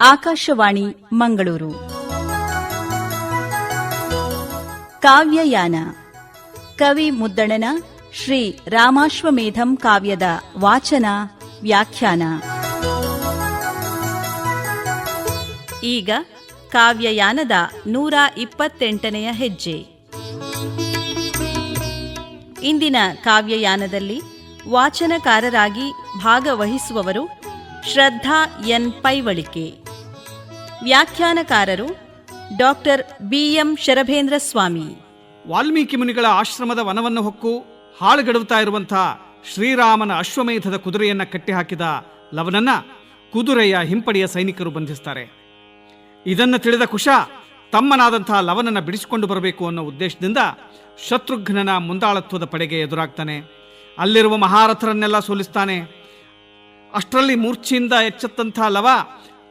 ಆಕಾಶವಾಣಿ, ಮಂಗಳೂರು. ಕಾವ್ಯಯಾನ. ಕವಿ ಮುದ್ದಣನ ಶ್ರೀ ರಾಮಾಶ್ವಮೇಧಂ ಕಾವ್ಯದ ವಾಚನ, ವ್ಯಾಖ್ಯಾನ. ಈಗ ಕಾವ್ಯಯಾನದ ನೂರ ಇಪ್ಪತ್ತೆಂಟನೆಯ ಹೆಜ್ಜೆ. ಇಂದಿನ ಕಾವ್ಯಯಾನದಲ್ಲಿ ವಾಚನಕಾರರಾಗಿ ಭಾಗವಹಿಸುವವರು ಶ್ರದ್ಧಾ ಎನ್ ಪೈವಳಿಕೆ. ವ್ಯಾಖ್ಯಾನಕಾರರು ಡಾಕ್ಟರ್ ಬಿಎಂ ಶರಭೇಂದ್ರ ಸ್ವಾಮಿ. ವಾಲ್ಮೀಕಿ ಮುನಿಗಳ ಆಶ್ರಮದ ವನವನ್ನು ಹೊಕ್ಕು ಹಾಳುಗಡುತ್ತಾ ಇರುವಂತಹ ಶ್ರೀರಾಮನ ಅಶ್ವಮೇಧದ ಕುದುರೆಯನ್ನ ಕಟ್ಟಿಹಾಕಿದ ಲವನನ್ನ ಕುದುರೆಯ ಹಿಂಪಡೆಯ ಸೈನಿಕರು ಬಂಧಿಸ್ತಾರೆ. ಇದನ್ನು ತಿಳಿದ ಕುಶ ತಮ್ಮನಾದಂತಹ ಲವನನ್ನ ಬಿಡಿಸಿಕೊಂಡು ಬರಬೇಕು ಅನ್ನೋ ಉದ್ದೇಶದಿಂದ ಶತ್ರುಘ್ನನ ಮುಂದಾಳತ್ವದ ಪಡೆಗೆ ಎದುರಾಗ್ತಾನೆ. ಅಲ್ಲಿರುವ ಮಹಾರಥರನ್ನೆಲ್ಲ ಸೋಲಿಸ್ತಾನೆ. ಅಷ್ಟರಲ್ಲಿ ಮೂರ್ಛೆಯಿಂದ ಎಚ್ಚೆತ್ತಂಥ ಲವ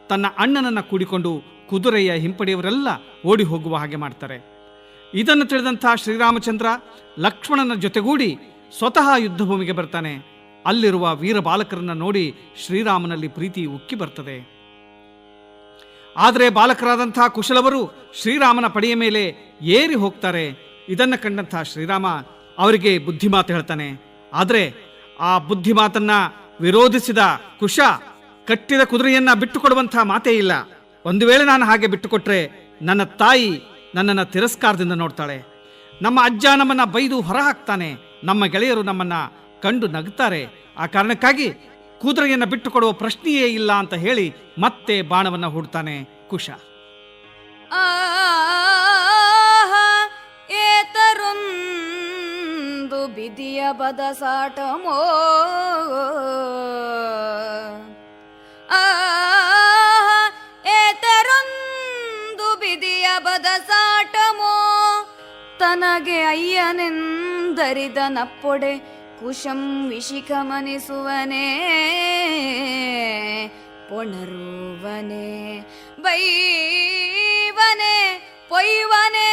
ತನ್ನ ಅಣ್ಣನನ್ನು ಕೂಡಿಕೊಂಡು ಕುದುರೆಯ ಹಿಂಪಡೆಯವರೆಲ್ಲ ಓಡಿ ಹೋಗುವ ಹಾಗೆ ಮಾಡ್ತಾರೆ. ಇದನ್ನು ತಿಳಿದಂಥ ಶ್ರೀರಾಮಚಂದ್ರ ಲಕ್ಷ್ಮಣನ ಜೊತೆಗೂಡಿ ಸ್ವತಃ ಯುದ್ಧಭೂಮಿಗೆ ಬರ್ತಾನೆ. ಅಲ್ಲಿರುವ ವೀರ ಬಾಲಕರನ್ನು ನೋಡಿ ಶ್ರೀರಾಮನಲ್ಲಿ ಪ್ರೀತಿ ಉಕ್ಕಿ ಬರ್ತದೆ. ಆದರೆ ಬಾಲಕರಾದಂಥ ಕುಶಲವರು ಶ್ರೀರಾಮನ ಪಡೆಯ ಮೇಲೆ ಏರಿ ಹೋಗ್ತಾರೆ. ಇದನ್ನು ಕಂಡಂಥ ಶ್ರೀರಾಮ ಅವರಿಗೆ ಬುದ್ಧಿಮಾತು ಹೇಳ್ತಾನೆ. ಆದರೆ ಆ ಬುದ್ಧಿಮಾತನ್ನ ವಿರೋಧಿಸಿದ ಕುಶ ಕಟ್ಟಿದ ಕುದುರೆಯನ್ನ ಬಿಟ್ಟುಕೊಡುವಂಥ ಮಾತೇ ಇಲ್ಲ. ಒಂದು ವೇಳೆ ನಾನು ಹಾಗೆ ಬಿಟ್ಟುಕೊಟ್ರೆ ನನ್ನ ತಾಯಿ ನನ್ನನ್ನು ತಿರಸ್ಕಾರದಿಂದ ನೋಡ್ತಾಳೆ. ನಮ್ಮ ಅಜ್ಜ ನಮ್ಮನ್ನು ಬೈದು ಹೊರಹಾಕ್ತಾನೆ. ನಮ್ಮ ಗೆಳೆಯರು ನಮ್ಮನ್ನ ಕಂಡು ನಗ್ತಾರೆ. ಆ ಕಾರಣಕ್ಕಾಗಿ ಕುದುರೆಯನ್ನು ಬಿಟ್ಟುಕೊಡುವ ಪ್ರಶ್ನೆಯೇ ಇಲ್ಲ ಅಂತ ಹೇಳಿ ಮತ್ತೆ ಬಾಣವನ್ನು ಹೂಡ್ತಾನೆ ಕುಶ. ಬಿದಿಯ ಬದಸಾಟಮೋ. ಏತರೊಂದು ಬಿದಿಯ ಬದಸಾಟಮೋ? ತನಗೆ ಅಯ್ಯನೆಂದರಿದ ನಪ್ಪೊಡೆ ಕುಶಂ ವಿಶಿಖಮನಿಸುವನೇ ಪೊಣರುವನೆ ಬೈವನೆ ಪೊಯ್ವನೆ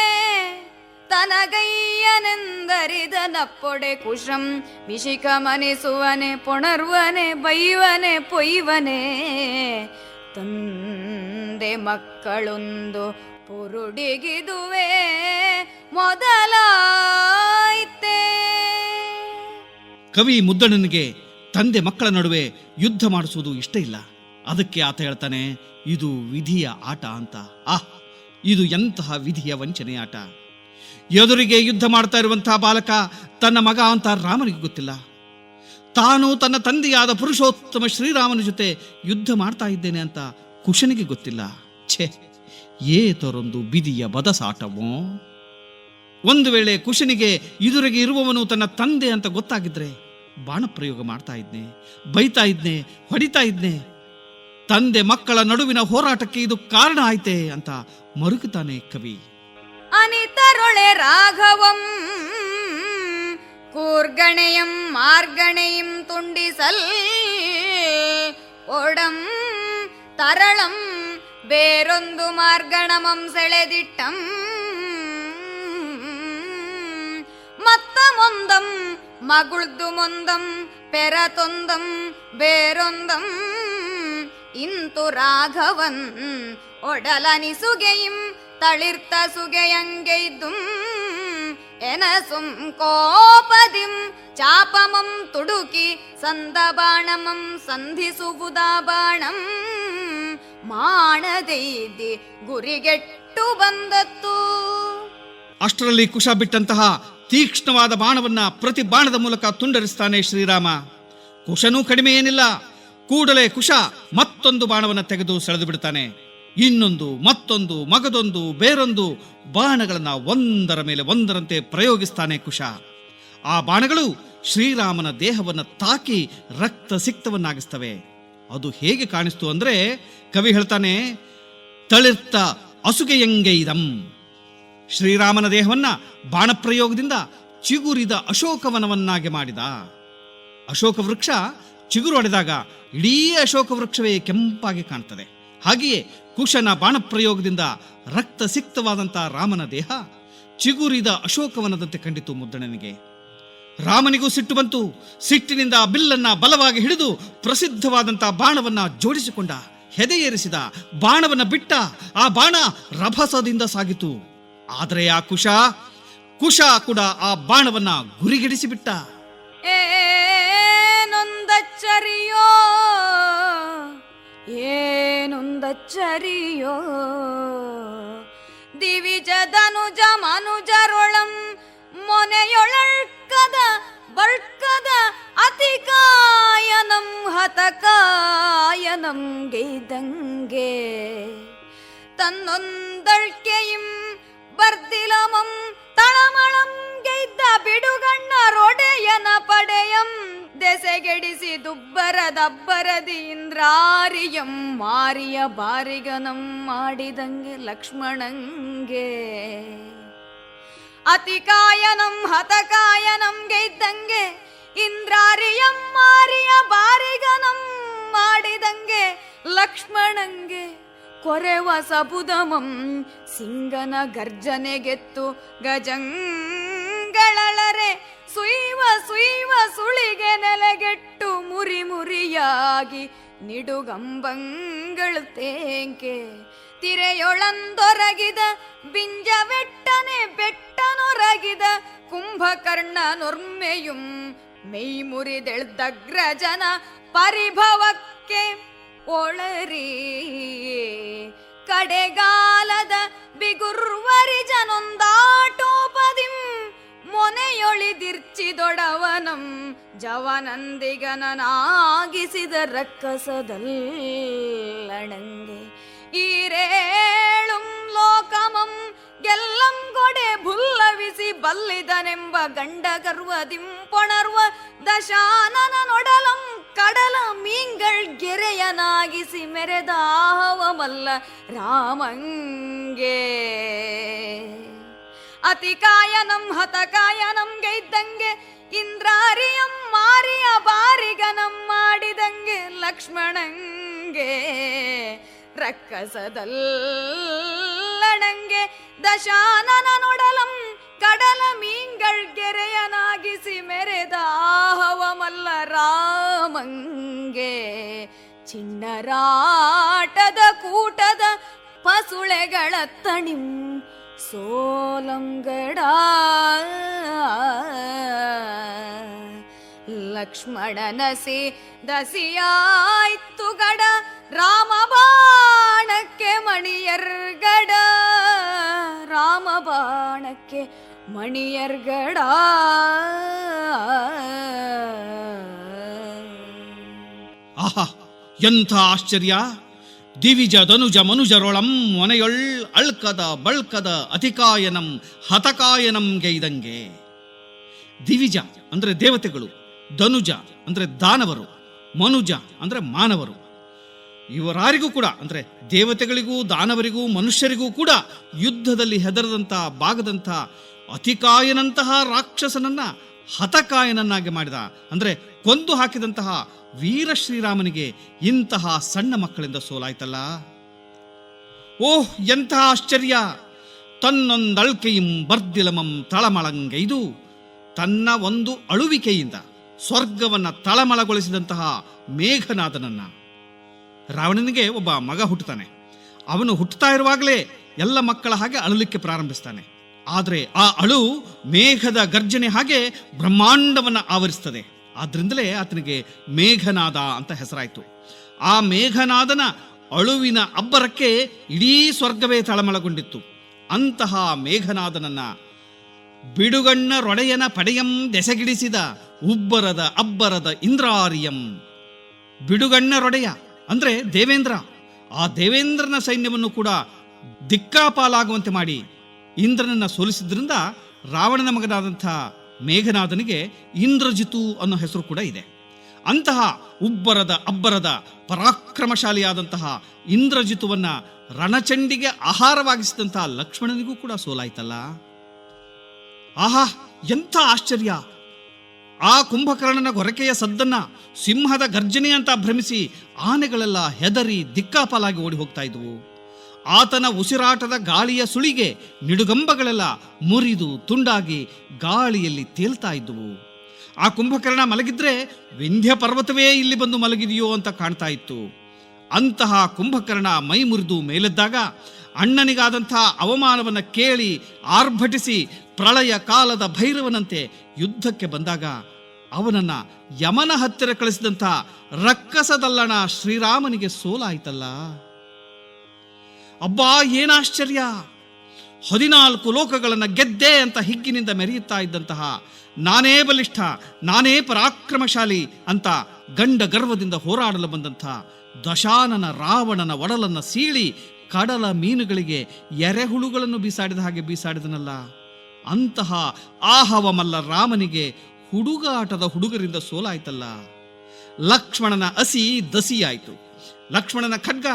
ತನಗಯ್ಯನೆಂದರಿದ ನಪ್ಪೊಡೆ ಕುಶಂ ವಿಶಿಖಮನಿಸುವನೆ ಪೊಣರುವನೆ, ಬೈವನೆ, ಪೊಯ್ವನೆ. ತಂದೆ ಮಕ್ಕಳೊಂದು ಪುರುಡಿಗಿದುವೆ ಮೊದಲಾಯ್ತೆ. ಕವಿ ಮುದ್ದಣ್ಣನಿಗೆ ತಂದೆ ಮಕ್ಕಳ ನಡುವೆ ಯುದ್ಧ ಮಾಡಿಸುವುದು ಇಷ್ಟ ಇಲ್ಲ. ಅದಕ್ಕೆ ಆತ ಹೇಳ್ತಾನೆ, ಇದು ವಿಧಿಯ ಆಟ ಅಂತ. ಆಹ್, ಇದು ಎಂತಹ ವಿಧಿಯ ವಂಚನೆ ಆಟ. ಎದುರಿಗೆ ಯುದ್ಧ ಮಾಡ್ತಾ ಇರುವಂತಹ ಬಾಲಕ ತನ್ನ ಮಗ ಅಂತ ರಾಮನಿಗೆ ಗೊತ್ತಿಲ್ಲ. ತಾನು ತನ್ನ ತಂದೆಯಾದ ಪುರುಷೋತ್ತಮ ಶ್ರೀರಾಮನ ಜೊತೆ ಯುದ್ಧ ಮಾಡ್ತಾ ಇದ್ದೇನೆ ಅಂತ ಕುಶನಿಗೆ ಗೊತ್ತಿಲ್ಲ. ಛೇ ಏತರೊಂದು ಬಿದಿಯ ಬದಸಾಟವೋ? ಒಂದು ವೇಳೆ ಕುಶನಿಗೆ ಎದುರಿಗೆ ಇರುವವನು ತನ್ನ ತಂದೆ ಅಂತ ಗೊತ್ತಾಗಿದ್ರೆ ಬಾಣ ಪ್ರಯೋಗ ಮಾಡ್ತಾ ಇದ್ನೆ, ಬೈತಾ ಇದ್ನೆ, ಹೊಡಿತಾ ಇದ್ನೆ. ತಂದೆ ಮಕ್ಕಳ ನಡುವಿನ ಹೋರಾಟಕ್ಕೆ ಇದು ಕಾರಣ ಆಯ್ತೆ ಅಂತ ಮರುಗುತ್ತಾನೆ ಕವಿ. ಅನಿತರೊಳೆ ರಾಘವಂ ಕೂರ್ಗಣೆಯಂ ಮಾರ್ಗಣೆಯಂ ತುಂಡಿಸಲ್ ಒಡಂ ತರಳಂ ಬೇರೊಂದು ಮಾರ್ಗಣಮಂ ಸೆಳೆದಿಟ್ಟಂ ಮತ್ತ ಮೊಂದಂ ಮಗುಳ್ದು ಮೊಂದಂ ಪೆರತೊಂದಂ ಬೇರೊಂದಂ ಇಂತು ರಾಘವನ್ ಒಡಲನಿಸುಗೆಯಿಂ ಎನಸುಂ ಕೋಪದಿಂ, ಚಾಪಮಂ ತುಡುಕಿ ಸಂದಬಾಣಮಂ ಸಂಧಿಸುವುದಾ ಬಾಣಂ. ಮಾಡದೈದಿ ಗುರಿಗೆಟ್ಟು ಬಂದತ್ತು. ಅಷ್ಟರಲ್ಲಿ ಕುಶ ಬಿಟ್ಟಂತಹ ತೀಕ್ಷ್ಣವಾದ ಬಾಣವನ್ನ ಪ್ರತಿ ಬಾಣದ ಮೂಲಕ ತುಂಡರಿಸ್ತಾನೆ ಶ್ರೀರಾಮ. ಕುಶನೂ ಕಡಿಮೆ ಏನಿಲ್ಲ, ಕೂಡಲೇ ಕುಶ ಮತ್ತೊಂದು ಬಾಣವನ್ನ ತೆಗೆದು ಸೆಳೆದು ಬಿಡ್ತಾನೆ. ಇನ್ನೊಂದು, ಮತ್ತೊಂದು, ಮಗದೊಂದು, ಬೇರೊಂದು ಬಾಣಗಳನ್ನು ಒಂದರ ಮೇಲೆ ಒಂದರಂತೆ ಪ್ರಯೋಗಿಸ್ತಾನೆ ಕುಶ. ಆ ಬಾಣಗಳು ಶ್ರೀರಾಮನ ದೇಹವನ್ನು ತಾಕಿ ರಕ್ತ ಸಿಕ್ತವನ್ನಾಗಿಸ್ತವೆ. ಅದು ಹೇಗೆ ಕಾಣಿಸ್ತು ಅಂದರೆ ಕವಿ ಹೇಳ್ತಾನೆ ತಳಿರ್ತ ಅಸುಗೆಯಂಗೈದಂ. ಶ್ರೀರಾಮನ ದೇಹವನ್ನ ಬಾಣಪ್ರಯೋಗದಿಂದ ಚಿಗುರಿದ ಅಶೋಕವನವನ್ನಾಗಿ ಮಾಡಿದ. ಅಶೋಕ ವೃಕ್ಷ ಚಿಗುರು ಹೊಡೆದಾಗ ಇಡೀ ಅಶೋಕ ವೃಕ್ಷವೇ ಕೆಂಪಾಗಿ ಕಾಣ್ತದೆ. ಹಾಗೆಯೇ ಕುಶನ ಬಾಣಪ್ರಯೋಗದಿಂದ ರಕ್ತ ಸಿಕ್ತವಾದಂಥ ರಾಮನ ದೇಹ ಚಿಗುರಿದ ಅಶೋಕವನದಂತೆ ಕಂಡಿತು ಮುದ್ದಣನಿಗೆ. ರಾಮನಿಗೂ ಸಿಟ್ಟು ಬಂತು. ಸಿಟ್ಟಿನಿಂದ ಬಿಲ್ಲನ್ನ ಬಲವಾಗಿ ಹಿಡಿದು ಪ್ರಸಿದ್ಧವಾದಂಥ ಬಾಣವನ್ನ ಜೋಡಿಸಿಕೊಂಡ, ಹೆದೆಯೇರಿಸಿದ ಬಾಣವನ್ನ ಬಿಟ್ಟ ಆ ಬಾಣ ರಭಸದಿಂದ ಸಾಗಿತು. ಆದರೆ ಆ ಕುಶ ಕುಶ ಕೂಡ ಆ ಬಾಣವನ್ನ ಗುರಿಗಿಡಿಸಿ ಬಿಟ್ಟ ಏನೊಂದಚ್ಚರಿಯೋ ಏನೊಂದಚ್ಚರಿಯೋ ದಿವಿಜದನುಜ ಮನುಜರೊಳಂ ಮೊನೆಯೊಳಳ್ಕದ ಬಳ್ಕದ ಅತಿಕಾಯನಂ ಹತಕಾಯನಂ ಗೈದಂಗೆ ತನ್ನೊಂದಳ್ಕೆയും ಬರ್ದಿಲಮಂ ತಳಮಳಂ ಗೆದ್ದ ಬಿಡುಗಣ್ಣರೊಡೆಯನ ಪಡೆಯಂ. ದೆಸೆಗೆಡಿಸಿ ದುಬ್ಬರದಬ್ಬರದಿ ಇಂದ್ರಾರಿಯಂ ಮಾರಿಯ ಬಾರಿಗನಂ ಮಾಡಿದಂಗೆ ಲಕ್ಷ್ಮಣಂಗೆ. ಅತಿಕಾಯನಂ ಹತಕಾಯನಂ ಗೆದ್ದಂಗೆ. ಇಂದ್ರಾರಿಯಂ ಮಾರಿಯ ಬಾರಿಗನಂ ಮಾಡಿದಂಗೆ ಲಕ್ಷ್ಮಣಂಗೆ. ಕೊರೆವ ಸಬುದಮಂ ಸಿಂಗನ ಗರ್ಜನೆಗೆತ್ತು ಗಜಂಗಳಳರೆ ಸುಯ್ವ ಸುಯ್ವ ಸುಳಿಗೆ ನೆಲೆಗೆಟ್ಟು ಮುರಿ ಮುರಿಯಾಗಿ ನಿಡುಗಂಬಂಗಳು ತೇಂಕೆ ತಿರೆಯೊಳಂದೊರಗಿದ ಬಿಂಜವೆಟ್ಟನೆ ಬೆಟ್ಟನೊರಗಿದ ಕುಂಭಕರ್ಣ ನೊರ್ಮೆಯುಂ ಮೈ ಮುರಿದೆಳ್ದಗ್ರಜನ ಪರಿಭವಕ್ಕೆ ಒಳರಿ ಕಡೆಗಾಲದ ಬಿಗುರ್ವರಿ ಜನೊಂದಾಟೋಪದಿಂ ಮೊನೆಯೊಳಿದಿರ್ಚಿದೊಡವನಂ ಜವನಂದಿಗನನಾಗಿಸಿದ ರಕ್ಕಸದಲ್ಲಣಂಗೆ. ಈರೇಳುಂ ಲೋಕಮಂ ಗೆಲ್ಲಂ ಕೊಡೆ ಭುಲ್ಲವಿಸಿ ಬಲ್ಲಿದನೆಂಬ ಗಂಡ ಗರ್ವದಿಂ ಪೊಣರ್ವ ದಶಾನನ ನೊಡಲಂ ಕಡಲ ಮೀಂಗಳ್ ಗೆರೆಯನಾಗಿಸಿ ಮೆರೆದಾಹವಮಲ್ಲ ರಾಮಂಗೆ. ಅತಿಕಾಯನಂ ಹತಕಾಯನಂ ಗೈದ್ದಂಗೆ, ಇಂದ್ರಾರಿಯಂ ಮಾರಿಯ ಬಾರಿಗನಂ ಮಾಡಿದಂಗೆ ಲಕ್ಷ್ಮಣಂಗೆ. ರಕ್ಕಸದಲ್ಲಣಂಗೆ ದಶಾನನ ನೊಡಲಂ ಕಡಲ ಮೀಂಗಳ್ ಗೆರೆಯನಾಗಿಸಿ ಮಲ್ಲ ರಾಮಂಗೆ. ಚಿನ್ನರಾಟದ ಕೂಟದ ಪಸುಳೆಗಳ ತಣಿಂ ಸೋಲಂಗಡ. ಲಕ್ಷ್ಮಣನಸಿ ದಸಿಯಾಯ್ತು ಗಡ ರಾಮ ಬಾಣಕ್ಕೆ ಮಣಿಯರ್ಗಡ. ರಾಮ ಬಾಣಕ್ಕೆ ಮಣಿಯರ್ಗಡ. ಆಹಾ, ಎಂಥ ಆಶ್ಚರ್ಯ. ದಿವಿಜ ಧನುಜ ಮನುಜರೊಳಂ ಮೊನೆಯೊಳ್ ಅಳ್ಕದ ಬಳ್ಕದ ಅತಿಕಾಯನಂ ಹತಕಾಯನಂ ಗೈದಂಗೆ. ದಿವಿಜ ಅಂದ್ರೆ ದೇವತೆಗಳು ಧನುಜ ಅಂದ್ರೆ ದಾನವರು, ಮನುಜ ಅಂದ್ರೆ ಮಾನವರು. ಇವರಾರಿಗೂ ಕೂಡ ಅಂದ್ರೆ ದೇವತೆಗಳಿಗೂ, ದಾನವರಿಗೂ, ಮನುಷ್ಯರಿಗೂ ಕೂಡ ಯುದ್ಧದಲ್ಲಿ ಹೆದರದಂಥ ಬಾಗದಂತ ಅತಿಕಾಯನಂತಹ ರಾಕ್ಷಸನನ್ನ ಹತಕಾಯನನ್ನಾಗಿ ಮಾಡಿದ. ಅಂದರೆ ಕೊಂದು ಹಾಕಿದಂತಹ ವೀರ ಶ್ರೀರಾಮನಿಗೆ ಇಂತಹ ಸಣ್ಣ ಮಕ್ಕಳಿಂದ ಸೋಲಾಯ್ತಲ್ಲ. ಓಹ್ ಎಂತಹ ಆಶ್ಚರ್ಯ! ತನ್ನೊಂದಳ್ಕೆಯಂ ಬರ್ದಿಲಮಂ ತಳಮಳಂಗೈದು ತನ್ನ ಒಂದು ಅಳುವಿಕೆಯಿಂದ ಸ್ವರ್ಗವನ್ನ ತಳಮಳಗೊಳಿಸಿದಂತಹ ಮೇಘನಾದನನ್ನ. ರಾವಣನಿಗೆ ಒಬ್ಬ ಮಗ ಹುಟ್ಟುತ್ತಾನೆ. ಅವನು ಹುಟ್ಟುತ್ತಾ ಇರುವಾಗಲೇ ಎಲ್ಲ ಮಕ್ಕಳ ಹಾಗೆ ಅಳಲಿಕ್ಕೆ ಪ್ರಾರಂಭಿಸ್ತಾನೆ. ಆದರೆ ಆ ಅಳು ಮೇಘದ ಗರ್ಜನೆ ಹಾಗೆ ಬ್ರಹ್ಮಾಂಡವನ್ನು ಆವರಿಸ್ತದೆ. ಆದ್ರಿಂದಲೇ ಆತನಿಗೆ ಮೇಘನಾದ ಅಂತ ಹೆಸರಾಯಿತು. ಆ ಮೇಘನಾದನ ಅಳುವಿನ ಅಬ್ಬರಕ್ಕೆ ಇಡೀ ಸ್ವರ್ಗವೇ ತಳಮಳಗೊಂಡಿತ್ತು. ಅಂತಹ ಮೇಘನಾದನನ್ನ ಬಿಡುಗಣ್ಣ ರೊಡೆಯನ ಪಡೆಯಂ ದೆಸೆಗಿಡಿಸಿದ ಉಬ್ಬರದ ಅಬ್ಬರದ ಇಂದ್ರಾರಿಯಂ. ಬಿಡುಗಣ್ಣ ರೊಡೆಯ ಅಂದ್ರೆ ದೇವೇಂದ್ರ. ಆ ದೇವೇಂದ್ರನ ಸೈನ್ಯವನ್ನು ಕೂಡ ದಿಕ್ಕಾಪಾಲಾಗುವಂತೆ ಮಾಡಿ ಇಂದ್ರನನ್ನ ಸೋಲಿಸಿದ್ರಿಂದ ರಾವಣನ ಮಗನಾದಂಥ ಮೇಘನಾದನಿಗೆ ಇಂದ್ರಜಿತು ಅನ್ನೋ ಹೆಸರು ಕೂಡ ಇದೆ. ಅಂತಹ ಉಬ್ಬರದ ಅಬ್ಬರದ ಪರಾಕ್ರಮಶಾಲಿಯಾದಂತಹ ಇಂದ್ರಜಿತುವನ್ನು ರಣಚಂಡಿಗೆ ಆಹಾರವಾಗಿಸಿದಂತಹ ಲಕ್ಷ್ಮಣನಿಗೂ ಕೂಡ ಸೋಲಾಯ್ತಲ್ಲ? ಆಹಾ, ಎಂಥ ಆಶ್ಚರ್ಯ! ಆ ಕುಂಭಕರ್ಣನ ಗೊರಕೆಯ ಸದ್ದನ್ನ ಸಿಂಹದ ಗರ್ಜನೆ ಅಂತ ಭ್ರಮಿಸಿ ಆನೆಗಳೆಲ್ಲ ಹೆದರಿ ದಿಕ್ಕಾಪಾಲಾಗಿ ಓಡಿ ಹೋಗ್ತಾ ಇದ್ವು. ಆತನ ಉಸಿರಾಟದ ಗಾಳಿಯ ಸುಳಿಗೆ ನಿಡುಗಂಬಗಳೆಲ್ಲ ಮುರಿದು ತುಂಡಾಗಿ ಗಾಳಿಯಲ್ಲಿ ತೇಲ್ತಾ ಇದ್ದುವು. ಆ ಕುಂಭಕರ್ಣ ಮಲಗಿದ್ರೆ ವಿಂಧ್ಯ ಪರ್ವತವೇ ಇಲ್ಲಿ ಬಂದು ಮಲಗಿದೆಯೋ ಅಂತ ಕಾಣ್ತಾ ಇತ್ತು. ಅಂತಹ ಕುಂಭಕರ್ಣ ಮೈ ಮುರಿದು ಮೇಲೆದ್ದಾಗ ಅಣ್ಣನಿಗಾದಂಥ ಅವಮಾನವನ್ನು ಕೇಳಿ ಆರ್ಭಟಿಸಿ ಪ್ರಳಯ ಕಾಲದ ಭೈರವನಂತೆ ಯುದ್ಧಕ್ಕೆ ಬಂದಾಗ ಅವನನ್ನ ಯಮನ ಹತ್ತಿರ ಕಳಿಸಿದಂಥ ರಕ್ಕಸದಲ್ಲಣ ಶ್ರೀರಾಮನಿಗೆ ಸೋಲಾಯ್ತಲ್ಲ? ಅಬ್ಬಾ ಏನಾಶ್ಚರ್ಯ ಹದಿನಾಲ್ಕು ಲೋಕಗಳನ್ನು ಗೆದ್ದೆ ಅಂತ ಹಿಗ್ಗಿನಿಂದ ಮೆರೆಯುತ್ತಾ ಇದ್ದಂತಹ ನಾನೇ ಬಲಿಷ್ಠ, ನಾನೇ ಪರಾಕ್ರಮಶಾಲಿ ಅಂತ ಗಂಡ ಗರ್ವದಿಂದ ಹೋರಾಡಲು ಬಂದಂತಹ ದಶಾನನ ರಾವಣನ ಒಡಲನ್ನು ಸೀಳಿ ಕಡಲ ಮೀನುಗಳಿಗೆ ಎರೆಹುಳುಗಳನ್ನು ಬೀಸಾಡಿದ ಹಾಗೆ ಬೀಸಾಡಿದನಲ್ಲ. ಅಂತಹ ಆಹವಮಲ್ಲ ರಾಮನಿಗೆ ಹುಡುಗಾಟದ ಹುಡುಗರಿಂದ ಸೋಲಾಯ್ತಲ್ಲ. ಲಕ್ಷ್ಮಣನ ಅಸಿ ದಸಿಯಾಯಿತು. ಲಕ್ಷ್ಮಣನ ಖಡ್ಗ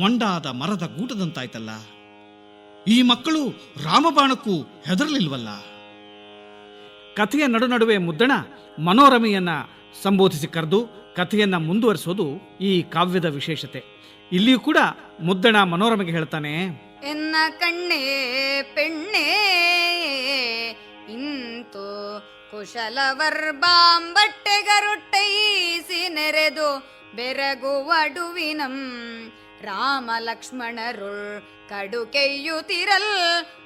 ಮೊಂಡಾದ ಮರದ ಗೂಟದಂತಾಯ್ತಲ್ಲ. ಈ ಮಕ್ಕಳು ರಾಮಬಾಣಕ್ಕೂ ಹೆದರಲಿಲ್ವಲ್ಲ? ಕಥೆಯ ನಡುನಡುವೆ ಮುದ್ದಣ ಮನೋರಮೆಯನ್ನ ಸಂಬೋಧಿಸಿ ಕರೆದು ಕಥೆಯನ್ನ ಮುಂದುವರಿಸೋದು ಈ ಕಾವ್ಯದ ವಿಶೇಷತೆ. ಇಲ್ಲಿಯೂ ಕೂಡ ಮುದ್ದಣ ಮನೋರಮೆಗೆ ಹೇಳ್ತಾನೆ, ಎನ್ನ ಕಣ್ಣೇ ಪೆಣ್ಣೇ ಇಂತು ಕುಶಲವರ್ಬಾಂಬಟ್ಟೆಗರುಟ್ಟೈಸಿ ನೆರೆದು ಬೆರಗುವಡುವಿನಂ ರಾಮ ಲಕ್ಷ್ಮಣರುಳ್ ಕಡುಕೆಯ್ಯುತ್ತಿರಲ್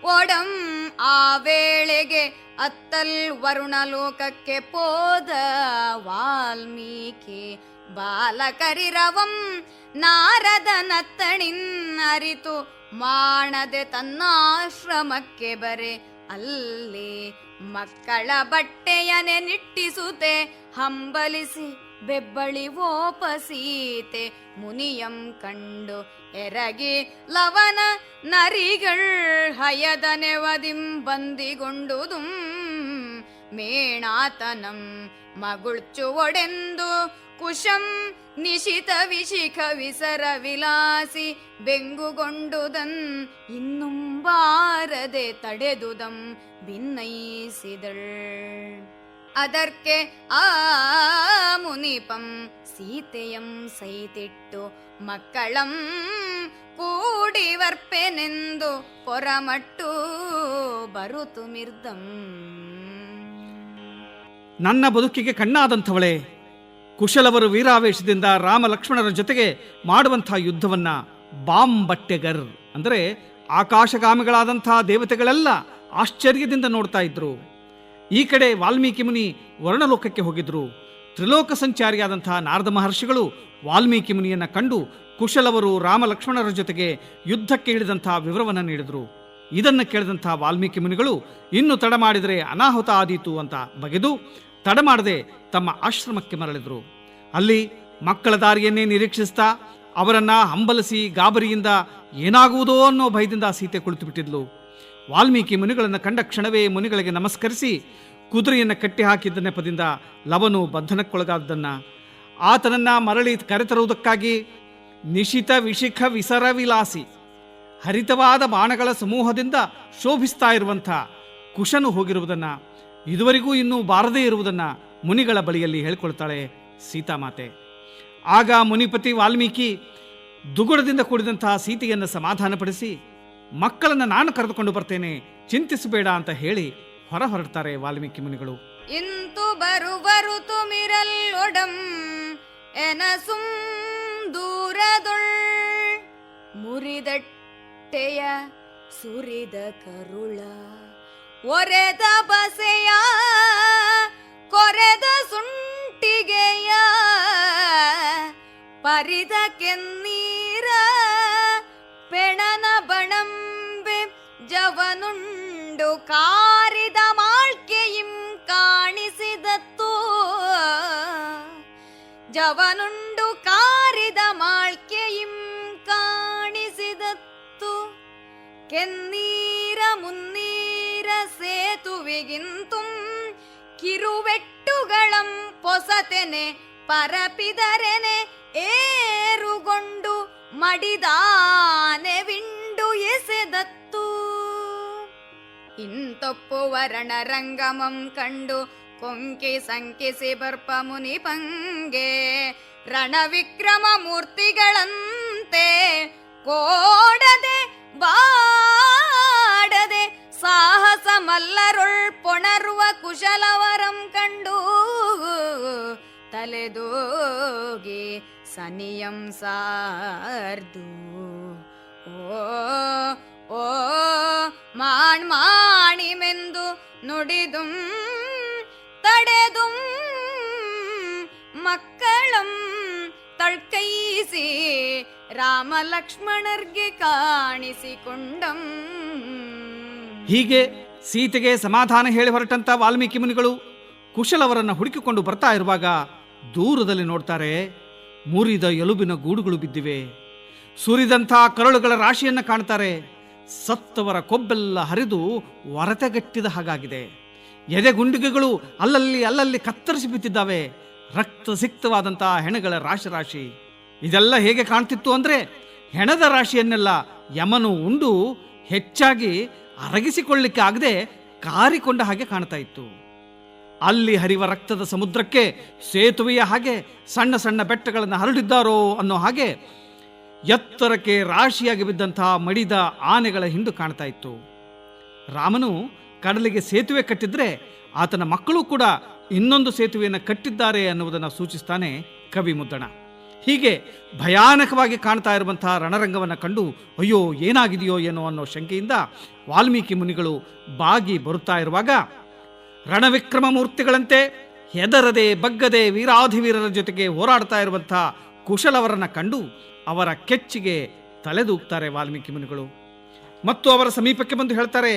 ಒಡಂ ಆ ವೇಳೆಗೆ ಅತ್ತಲ್ ವರುಣಲೋಕಕ್ಕೆ ಪೋದ ವಾಲ್ಮೀಕಿ ಬಾಲಕರಿರವಂ ಅರಿತು ಮಾಡದೆ ತನ್ನಾಶ್ರಮಕ್ಕೆ ಬರೆ ಅಲ್ಲಿ ಮಕ್ಕಳ ಬಟ್ಟೆಯನೆ ನಿಟ್ಟಿಸುತ್ತೆ ಹಂಬಲಿಸಿ ಬೆಬ್ಬಳಿ ಓಪಸೀತೆ ಮುನಿಯಂ ಕಂಡು ಎರಗಿ ಲವನ ನರಿಗಳ್ ಹಯದನೆವದಿಂ ಬಂದಿಗೊಂಡುದುಂ ಮೇಣಾತನಂ ಮಗುಳ್ಚು ಒಡೆಂದು ಕುಶಂ ನಿಶಿತ ವಿಶಿಖ ವಿಸರ ವಿಲಾಸಿ ಬೆಂಗುಗೊಂಡುದನ್ ಇನ್ನುಂಬಾರದೆ ತಡೆದುದಂ ಭಿನ್ನೈಸಿದಳ್ ಅದರ್ಕೆ ಆ ಮುನಿಪಂ ಸೀತೆಯಂ ಸೈತಿಟ್ಟು ಮಕ್ಕಳಂ ಕೂಡಿ ವರ್ಪೆನೆಂದು ಪೊರಮಟ್ಟು ಬರುತು ಮಿರ್ದಂ. ನನ್ನ ಬದುಕಿಗೆ ಕಣ್ಣಾದಂಥವಳೆ, ಕುಶಲವರು ವೀರಾವೇಶದಿಂದ ರಾಮ ಲಕ್ಷ್ಮಣರ ಜೊತೆಗೆ ಮಾಡುವಂಥ ಯುದ್ಧವನ್ನ ಬಾಂಬಟ್ಟೆಗರ್. ಅಂದರೆ ಆಕಾಶಗಾಮಿಗಳಾದಂಥ ದೇವತೆಗಳೆಲ್ಲ, ಆಶ್ಚರ್ಯದಿಂದ ನೋಡ್ತಾ ಇದ್ರು. ಈ ಕಡೆ ವಾಲ್ಮೀಕಿ ಮುನಿ ವರ್ಣಲೋಕಕ್ಕೆ ಹೋಗಿದ್ರು. ತ್ರಿಲೋಕ ಸಂಚಾರಿಯಾದಂತಹ ನಾರದ ಮಹರ್ಷಿಗಳು ವಾಲ್ಮೀಕಿ ಮುನಿಯನ್ನ ಕಂಡು ಕುಶಲವರು ರಾಮ ಲಕ್ಷ್ಮಣರ ಜೊತೆಗೆ ಯುದ್ಧಕ್ಕೆ ಇಳಿದಂತಹ ವಿವರವನ್ನು ನೀಡಿದರು. ಇದನ್ನು ಕೇಳಿದಂಥ ವಾಲ್ಮೀಕಿ ಮುನಿಗಳು, ಇನ್ನು ತಡ ಮಾಡಿದರೆ ಅನಾಹುತ ಆದೀತು ಅಂತ ಬಗೆದು ತಡ ಮಾಡದೆ ತಮ್ಮ ಆಶ್ರಮಕ್ಕೆ ಮರಳಿದ್ರು. ಅಲ್ಲಿ ಮಕ್ಕಳ ದಾರಿಯನ್ನೇ ನಿರೀಕ್ಷಿಸ್ತಾ ಅವರನ್ನ ಹಂಬಲಿಸಿ ಗಾಬರಿಯಿಂದ ಏನಾಗುವುದೋ ಅನ್ನೋ ಭಯದಿಂದ ಸೀತೆ ಕುಳಿತು ಬಿಟ್ಟಿದ್ಲು ವಾಲ್ಮೀಕಿ ಮುನಿಗಳನ್ನು ಕಂಡ ಕ್ಷಣವೇ ಮುನಿಗಳಿಗೆ ನಮಸ್ಕರಿಸಿ ಕುದುರೆಯನ್ನು ಕಟ್ಟಿ ಹಾಕಿದ್ದ ನೆಪದಿಂದ ಲವನು ಬಂಧನಕ್ಕೊಳಗಾದ್ದನ್ನು ಆತನನ್ನು ಮರಳಿ ಕರೆತರುವುದಕ್ಕಾಗಿ ನಿಶಿತ ವಿಶಿಖ ವಿಸರ ವಿಲಾಸಿ ಹರಿತವಾದ ಬಾಣಗಳ ಸಮೂಹದಿಂದ ಶೋಭಿಸ್ತಾ ಇರುವಂಥ ಕುಶನು ಹೋಗಿರುವುದನ್ನು ಇದುವರೆಗೂ ಇನ್ನೂ ಬಾರದೇ ಇರುವುದನ್ನು ಮುನಿಗಳ ಬಳಿಯಲ್ಲಿ ಹೇಳ್ಕೊಳ್ತಾಳೆ ಸೀತಾಮಾತೆ. ಆಗ ಮುನಿಪತಿ ವಾಲ್ಮೀಕಿ ದುಗುಡದಿಂದ ಕೂಡಿದಂತಹ ಸೀತೆಯನ್ನು ಸಮಾಧಾನಪಡಿಸಿ ಮಕ್ಕಳನ್ನು ನಾನು ಕರೆದುಕೊಂಡು ಬರ್ತೇನೆ, ಚಿಂತಿಸಬೇಡ ಅಂತ ಹೇಳಿ ಹೊರ ಹೊರಡ್ತಾರೆ ವಾಲ್ಮೀಕಿ ಮುನಿಗಳು. ಇಂತು ಬರುವರು ತುಮಿರಲ್ಲೊಡಂ ಎನಸುಂ ದೂರದೊಳ್, ಮುರಿದಟ್ಟೆಯ ಸುರಿದ ಕರುಳ, ಒರೆದ ಬಸೆಯ, ಕೊರೆದ ಸುಂಟಿಗೆಯ, ಪರಿದ ಕೆನ್ನೀರ, ಪೆಣನ ಬಣಂಬೆ ಜವನುಂಡು ಕಾರಿದ ಮಾಳ್ಕೆಯಿಂ ಕಾಣಿಸಿದತ್ತು ಜವನುಂಡು ಕಾರಿದ ಮಾಳ್ಕೆಯಿಂ ಕಾಣಿಸಿದತ್ತು ಕೆನ್ನೀರ ಮುನ್ನೀರ ಸೇತುವೆಗಿಂತುಂ ಕಿರುವೆಟ್ಟುಗಳಂ ಪೊಸತೆನೆ ಪರಪಿದರೆನೆ ಏರುಗೊಂಡು ಮಡಿದಾನೆ ವಿಂಡು ಎಸೆದತ್ತು ಇಂತೊಪ್ಪುವರಣ ರಂಗಮಂ ಕಂಡು ಕೊಂಕಿ ಸಂಕಿಸಿ ಬರ್ಪ ಮುನಿ ಪಂಗೆ. ರಣವಿಕ್ರಮ ಮೂರ್ತಿಗಳಂತೆ ಕೋಡದೆ ಬಾಡದೆ ಸಾಹಸ ಮಲ್ಲರುಳ್ ಪೊಣರುವ ಕುಶಲವರಂ ಕಂಡು ತಲೆದೋಗಿ ಸನಿಯಂ ಸಾರ್ದು. ಓ ಓ ಮಾಣಿಮೆಂದು ನುಡಿದುಂ, ತಡೆದುಂ ಮಕ್ಕಳಂ ತಳ್ಕೈಸಿ ರಾಮ ಲಕ್ಷ್ಮಣರ್ಗೆ ಕಾಣಿಸಿಕೊಂಡಂ. ಹೀಗೆ ಸೀತೆಗೆ ಸಮಾಧಾನ ಹೇಳಿ ಹೊರಟಂತ ವಾಲ್ಮೀಕಿ ಮುನಿಗಳು ಕುಶಲವರನ್ನ ಹುಡುಕಿಕೊಂಡು ಬರ್ತಾ ಇರುವಾಗ ದೂರದಲ್ಲಿ ನೋಡ್ತಾರೆ ಮುರಿದ ಎಲುಬಿನ ಗೂಡುಗಳು ಬಿದ್ದಿವೆ. ಸುರಿದಂಥ ಕರಳುಗಳ ರಾಶಿಯನ್ನು ಕಾಣ್ತಾರೆ. ಸತ್ತವರ ಕೊಬ್ಬೆಲ್ಲ ಹರಿದು ಒರತೆಗಟ್ಟಿದ ಹಾಗಾಗಿದೆ. ಎದೆಗುಂಡಿಗೆಗಳು ಅಲ್ಲಲ್ಲಿ ಅಲ್ಲಲ್ಲಿ ಕತ್ತರಿಸಿ ಬಿದ್ದಿದ್ದಾವೆ. ರಕ್ತ ಸಿಕ್ತವಾದಂತಹ ಹೆಣಗಳ ರಾಶಿ ರಾಶಿ. ಇದೆಲ್ಲ ಹೇಗೆ ಕಾಣ್ತಿತ್ತು ಅಂದರೆ ಹೆಣದ ರಾಶಿಯನ್ನೆಲ್ಲ ಯಮನು ಉಂಡು ಹೆಚ್ಚಾಗಿ ಅರಗಿಸಿಕೊಳ್ಳಿಕ್ಕೆ ಆಗದೆ ಕಾರಿಕೊಂಡ ಹಾಗೆ ಕಾಣ್ತಾ ಇತ್ತು. ಅಲ್ಲಿ ಹರಿವ ರಕ್ತದ ಸಮುದ್ರಕ್ಕೆ ಸೇತುವೆಯ ಹಾಗೆ ಸಣ್ಣ ಸಣ್ಣ ಬೆಟ್ಟಗಳನ್ನು ಹರಡಿದ್ದಾರೋ ಅನ್ನೋ ಹಾಗೆ ಎತ್ತರಕ್ಕೆ ರಾಶಿಯಾಗಿ ಬಿದ್ದಂತಹ ಮಡಿದ ಆನೆಗಳ ಹಿಂಡು ಕಾಣ್ತಾ ಇತ್ತು. ರಾಮನು ಕಡಲಿಗೆ ಸೇತುವೆ ಕಟ್ಟಿದ್ರೆ ಆತನ ಮಕ್ಕಳು ಕೂಡ ಇನ್ನೊಂದು ಸೇತುವೆಯನ್ನು ಕಟ್ಟಿದ್ದಾರೆ ಅನ್ನುವುದನ್ನು ಸೂಚಿಸ್ತಾನೆ ಕವಿ ಮುದ್ದಣ. ಹೀಗೆ ಭಯಾನಕವಾಗಿ ಕಾಣ್ತಾ ಇರುವಂತಹ ರಣರಂಗವನ್ನು ಕಂಡು ಅಯ್ಯೋ, ಏನಾಗಿದೆಯೋ ಏನೋ ಅನ್ನೋ ಶಂಕೆಯಿಂದ ವಾಲ್ಮೀಕಿ ಮುನಿಗಳು ಬಾಗಿ ಬರುತ್ತಾ ಇರುವಾಗ, ರಣವಿಕ್ರಮ ಮೂರ್ತಿಗಳಂತೆ ಹೆದರದೆ ಬಗ್ಗದೆ ವೀರಾಧಿವೀರರ ಜೊತೆಗೆ ಹೋರಾಡ್ತಾ ಇರುವಂತಹ ಕುಶಲವರನ್ನು ಕಂಡು ಅವರ ಕೆಚ್ಚಿಗೆ ತಲೆದೂಗ್ತಾರೆ ವಾಲ್ಮೀಕಿ ಮುನಿಗಳು. ಮತ್ತು ಅವರ ಸಮೀಪಕ್ಕೆ ಬಂದು ಹೇಳ್ತಾರೆ,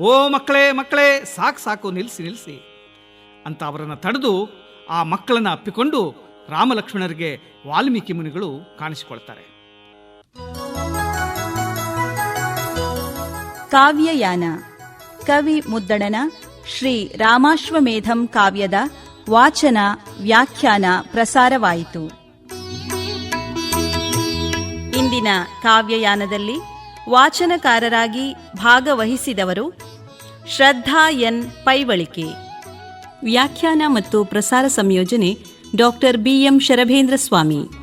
ಓ ಮಕ್ಕಳೇ ಮಕ್ಕಳೇ, ಸಾಕು ಸಾಕು ನಿಲ್ಲಿಸಿ ನಿಲ್ಲಿಸಿ ಅಂತ ಅವರನ್ನು ತಡೆದು ಆ ಮಕ್ಕಳನ್ನು ಅಪ್ಪಿಕೊಂಡು ರಾಮಲಕ್ಷ್ಮಣರಿಗೆ ವಾಲ್ಮೀಕಿ ಮುನಿಗಳು ಕಾಣಿಸಿಕೊಳ್ತಾರೆ. ಕಾವ್ಯಯಾನ. ಕವಿ ಮುದ್ದಣನ ಶ್ರೀ ರಾಮಾಶ್ವಮೇಧಂ ಕಾವ್ಯದ ವಾಚನ ವ್ಯಾಖ್ಯಾನ ಪ್ರಸಾರವಾಯಿತು. ಇಂದಿನ ಕಾವ್ಯಯಾನದಲ್ಲಿ ವಾಚನಕಾರರಾಗಿ ಭಾಗವಹಿಸಿದವರು ಶ್ರದ್ಧಾ ಎನ್ ಪೈವಳಿಕೆ. ವ್ಯಾಖ್ಯಾನ ಮತ್ತು ಪ್ರಸಾರ ಸಂಯೋಜನೆ ಡಾಕ್ಟರ್ ಬಿಎಂ ಶರಭೇಂದ್ರ ಸ್ವಾಮಿ.